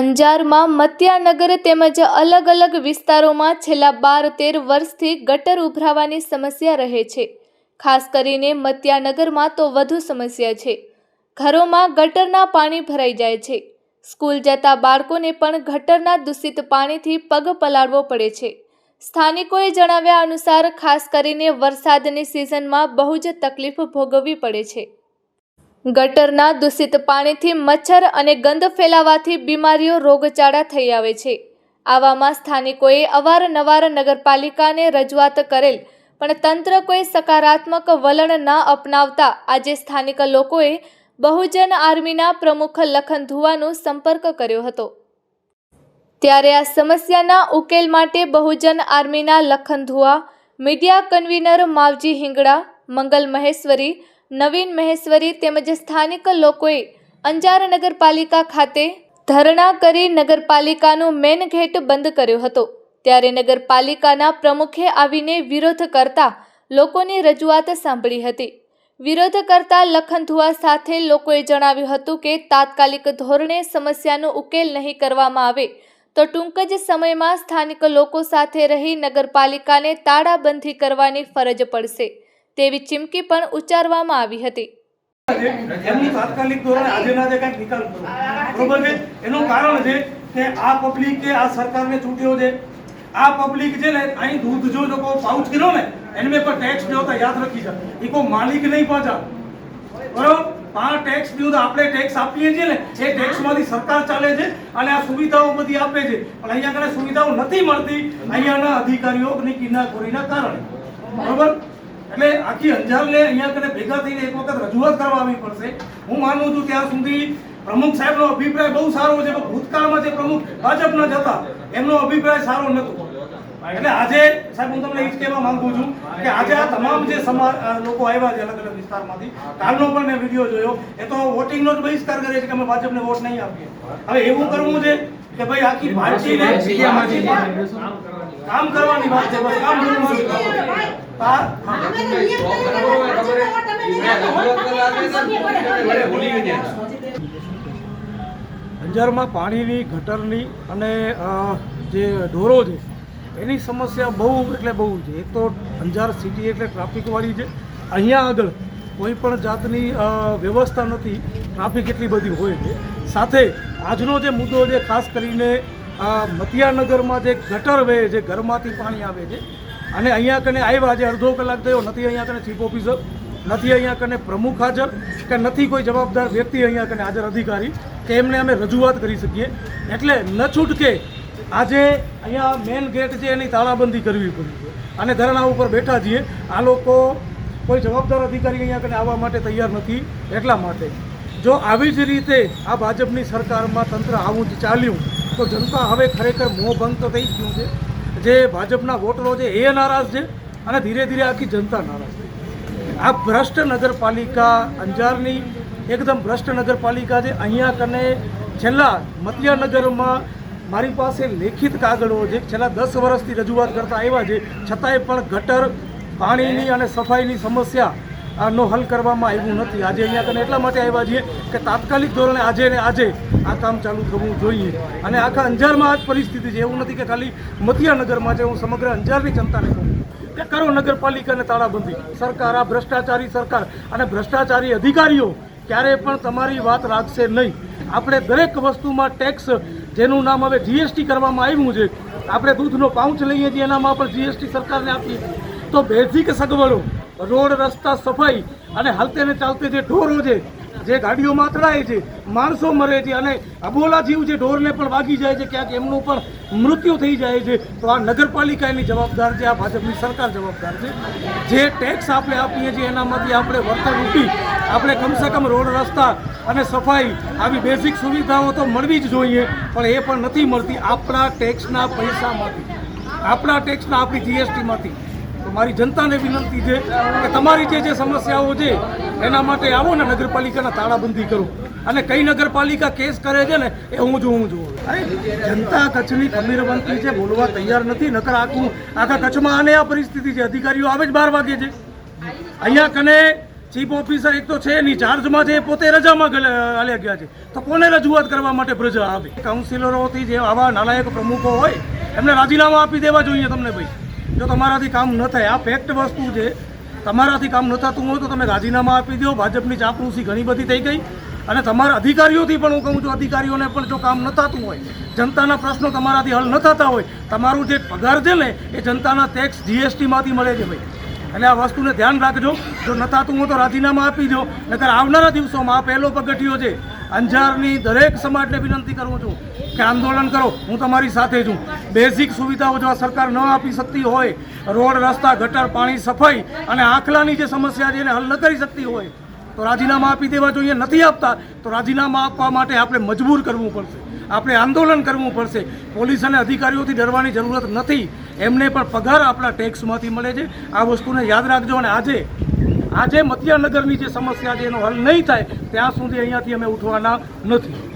અંજારમાં મત્યાનગર તેમજ અલગ અલગ વિસ્તારોમાં છેલ્લા બાર તેર વર્ષથી ગટર ઉભરાવાની સમસ્યા રહે છે. ખાસ કરીને મત્યાનગરમાં તો વધુ સમસ્યા છે. ઘરોમાં ગટરના પાણી ભરાઈ જાય છે. સ્કૂલ જતા બાળકોને પણ ગટરના દૂષિત પાણીથી પગ પલાળવો પડે છે. સ્થાનિકોએ જણાવ્યા અનુસાર ખાસ કરીને વરસાદની સિઝનમાં બહુ જ તકલીફ ભોગવવી પડે છે. ગટરના દૂષિત પાણીથી મચ્છર અને ગંધ ફેલાવાથી બીમારીઓ રોગચાળા થઈ આવે છે. આવામાં સ્થાનિકોએ અવારનવાર નગરપાલિકાને રજૂઆત કરેલ, પણ તંત્ર કોઈ સકારાત્મક વલણ ન અપનાવતા આજે સ્થાનિક લોકોએ બહુજન આર્મીના પ્રમુખ લખન ધુવાનો સંપર્ક કર્યો હતો. ત્યારે આ સમસ્યાના ઉકેલ માટે બહુજન આર્મીના લખન ધુવા, મીડિયા કન્વીનર માવજી હિંગડા મંગલ મહેશ્વરી નવીન મહેશ્વરી તેમજ સ્થાનિક લોકોએ અંજાર નગરપાલિકા ખાતે ધરણા કરી નગરપાલિકાનું મેન ગેટ બંધ કર્યો હતો. ત્યારે નગરપાલિકાના પ્રમુખે આવીને વિરોધ કરતા લોકોની રજૂઆત સાંભળી હતી. વિરોધ કરતા લખનધુઆ સાથે લોકોએ જણાવ્યું હતું કે, તાત્કાલિક ધોરણે સમસ્યાનો ઉકેલ નહીં કરવામાં આવે તો ટૂંક જ સમયમાં સ્થાનિક લોકો સાથે રહી નગરપાલિકાને તાળાબંધી કરવાની ફરજ પડશે. તેવી ચીમકી પણ ઉચ્ચારવામાં આવી હતી. એમની તાત્કાલિક ધોરણે આજે કંઈક નિકાલ કરો. છે? એનું કારણ છે કે આ પબ્લિક કે આ સરકારને ચૂંટ્યો છે. આ પબ્લિક છે ને, અહીં દૂધ જો લોકો પાઉચ કર્યો ને, એને પર ટેક્સ દેવો તો યાદ રાખી જા. એ કોઈ માલિક નહીં પાછા. બરોબર? આ ટેક્સ તો આપણે ટેક્સ આપીએ છીએ ને, એ ટેક્સમાંથી સરકાર ચાલે છે અને આ સુવિધાઓ બધી આપે છે. પણ અહીંયા કને સુવિધાઓ નથી મળતી અહીંયાના અધિકારીઓની કિનાખોરીના કારણે. બરોબર? એટલે આખી અંજારને અહીંયા કને ભેગા થઈને એક વખત રજૂઆત કરવા આવી પડશે. હું માનું છું ત્યાં સુધી પ્રમુખ સાહેબનો અભિપ્રાય બહુ સારો છે પણ ભૂતકાળમાં જે પ્રમુખ ભાજપના જતા હતા એમનો અભિપ્રાય સારો નહોતો. એટલે આજે સાહેબ હું તમને એ જ કહેવા માંગુ છું કે આજે આ તમામ જે સમાજ લોકો આવ્યા છે અલગ અલગ વિસ્તારમાંથી કાલનો પણ મેં વીડિયો જોયો. એ તો વોટિંગનો જ બહિષ્કાર કરે છે કે અમે ભાજપને વોટ નહીં આપીએ. હવે એવું કરવું છે કે ભાઈ આખી પાર્ટીને કામ કરવાની વાત છે. બસ કામ કરવાનું. અંજારમાં પાણીની ગટરની અને જે ઢોરો છે એની સમસ્યા બહુ એટલે બહુ છે. એક તો અંજાર સિટી એટલે ટ્રાફિકવાળી છે. અહીંયા આગળ કોઈ પણ જાતની વ્યવસ્થા નથી. ટ્રાફિક એટલી બધી હોય છે. સાથે આજનો જે મુદ્દો છે ખાસ કરીને મતિયાનગરમાં જે ગટર વહે છે ઘરમાંથી પાણી આવે છે અને અહીંયા કને આવ્યા, આજે અડધો કલાક થયો, નથી અહીંયા કને ચીફ ઓફિસર, નથી અહીંયા કને પ્રમુખ હાજર, કે નથી કોઈ જવાબદાર વ્યક્તિ અહીંયા કને હાજર અધિકારી, કે એમને અમે રજૂઆત કરી શકીએ. એટલે ન છૂટકે આજે અહીંયા મેન ગેટ છે એની તાળાબંધી કરવી પડી અને ધરણા ઉપર બેઠા છીએ. આ લોકો કોઈ જવાબદાર અધિકારી અહીંયા કને આવવા માટે તૈયાર નથી, એટલા માટે. જો આવી જ રીતે આ ભાજપની સરકારમાં તંત્ર આવું જ ચાલ્યું, તો જનતા હવે ખરેખર મોહભંગ તો થઈ ગયું છે. જે ભાજપના વોટરો છે, એ નારાજ છે અને ધીરે ધીરે આખી જનતા નારાજ છે. આ ભ્રષ્ટ નગરપાલિકા અંજારની એકદમ ભ્રષ્ટ નગરપાલિકા છે. અહીંયા કને છેલ્લા મતિયાનગરમાં મારી પાસે લેખિત કાગળો છે. છેલ્લા દસ વર્ષથી રજૂઆત કરતા આવ્યા છે. છતાંય પણ ગટર પાણીની અને સફાઈની સમસ્યા નો હલ કરવામાં આવ્યું નથી. આજે અહીંયા કને એટલા માટે આવ્યા છીએ કે તાત્કાલિક ધોરણે આજે ને આજે આ કામ ચાલુ થવું જોઈએ. અને આખા અંજારમાં આ જ પરિસ્થિતિ છે. એવું નથી કે ખાલી મતિયાનગરમાં છે. હું સમગ્ર અંજારની જનતાને કહું કે કરો નગરપાલિકાને તાળાબંધી. સરકાર, આ ભ્રષ્ટાચારી સરકાર અને ભ્રષ્ટાચારી અધિકારીઓ ક્યારે પણ તમારી વાત રાખશે નહીં. આપણે દરેક વસ્તુમાં ટેક્સ, જેનું નામ હવે જીએસટી કરવામાં આવ્યું છે, આપણે દૂધનો પાઉચ લઈએ છીએ, એનામાં પણ જીએસટી સરકારને આપીએ તો બેઝિક સગવડો, રોડ, રસ્તા, સફાઈ અને હાલતે ને ચાલતે જે ઢોરો છે જે ગાડીઓમાં અથડાય છે, માણસો મરે છે અને અબોલા જીવ જે ઢોરને પણ વાગી જાય છે, ક્યાંક એમનું પણ મૃત્યુ થઈ જાય છે. તો આ નગરપાલિકાની જવાબદાર છે, આ ભાજપની સરકાર જવાબદાર છે. જે ટેક્સ આપણે આપીએ છીએ, એનામાંથી આપણે વળતર રૂપી આપણે કમસે કમ રોડ રસ્તા અને સફાઈ આવી બેઝિક સુવિધાઓ તો મળવી જ જોઈએ, પણ એ પણ નથી મળતી. આપણા ટેક્સના પૈસામાંથી, આપણા ટેક્સના આપણી જીએસટીમાંથી મારી જનતાને વિનંતી છે કે તમારી જે જે સમસ્યાઓ છે, એના માટે આવો ને નગરપાલિકાના તાળાબંધી કરો. અને કઈ નગરપાલિકા કેસ કરે છે ને, એ હું જોઉં છું અરે, જનતા કચ્છની ખમીરબંધી છે, બોલવા તૈયાર નથી, નકર આખું, આખા કચ્છમાં આને આ પરિસ્થિતિ છે. અધિકારીઓ આવે જ બાર વાગે છે. અહીંયા કને ચીફ ઓફિસર એક તો છે નહીં, ચાર્જમાં છે પોતે રજામાં હાલ્યા ગયા છે. તો કોને રજૂઆત કરવા માટે પ્રજા આવે? કાઉન્સિલરોથી જે આવા નાલાયક પ્રમુખો હોય, એમને રાજીનામા આપી દેવા જોઈએ તમને ભાઈ. જો તમારાથી કામ ન થાય, આ ફેક્ટ વસ્તુ છે. તમારાથી કામ ન થતું હોય તો તમે રાજીનામા આપી દો. ભાજપની ચાપલૂસી ઘણી બધી થઈ ગઈ. અને તમારા અધિકારીઓથી પણ હું કહું છું, અધિકારીઓને પણ જો કામ ન થતું હોય, જનતાના પ્રશ્નો તમારાથી હલ ન થતા હોય, તમારું જે પગાર છે ને, એ જનતાના ટેક્સ જીએસટીમાંથી મળે છે ભાઈ. એટલે આ વસ્તુને ધ્યાન રાખજો. જો ન થતું હોય તો રાજીનામા આપી દો. નકર આવનારા દિવસોમાં આ પહેલો પગથિયો છે અંજારની દરેક સમાજને વિનંતી કરું છું કે આંદોલન કરો. હું તમારી સાથે છું. બેઝિક સુવિધાઓ જો સરકાર ન આપી શકતી હોય, રોડ, રસ્તા, ગટર, પાણી, સફાઈ અને આખલાની જે સમસ્યા છે એને હલ ન કરી શકતી હોય, તો રાજીનામા આપી દેવા જોઈએ, નથી આપતા, તો રાજીનામા આપવા માટે આપણે મજબૂર કરવું પડશે. આપણે આંદોલન કરવું પડશે. પોલીસ અને અધિકારીઓથી ડરવાની જરૂરત નથી. એમને પણ પગાર આપણા ટેક્સમાંથી મળે છે. આ વસ્તુને યાદ રાખજો અને આજે આજે મતિયાનગરની જે સમસ્યા છે, એનો હલ નહીં થાય, ત્યાં સુધી અહીંયાથી અમે ઉઠવાના નથી.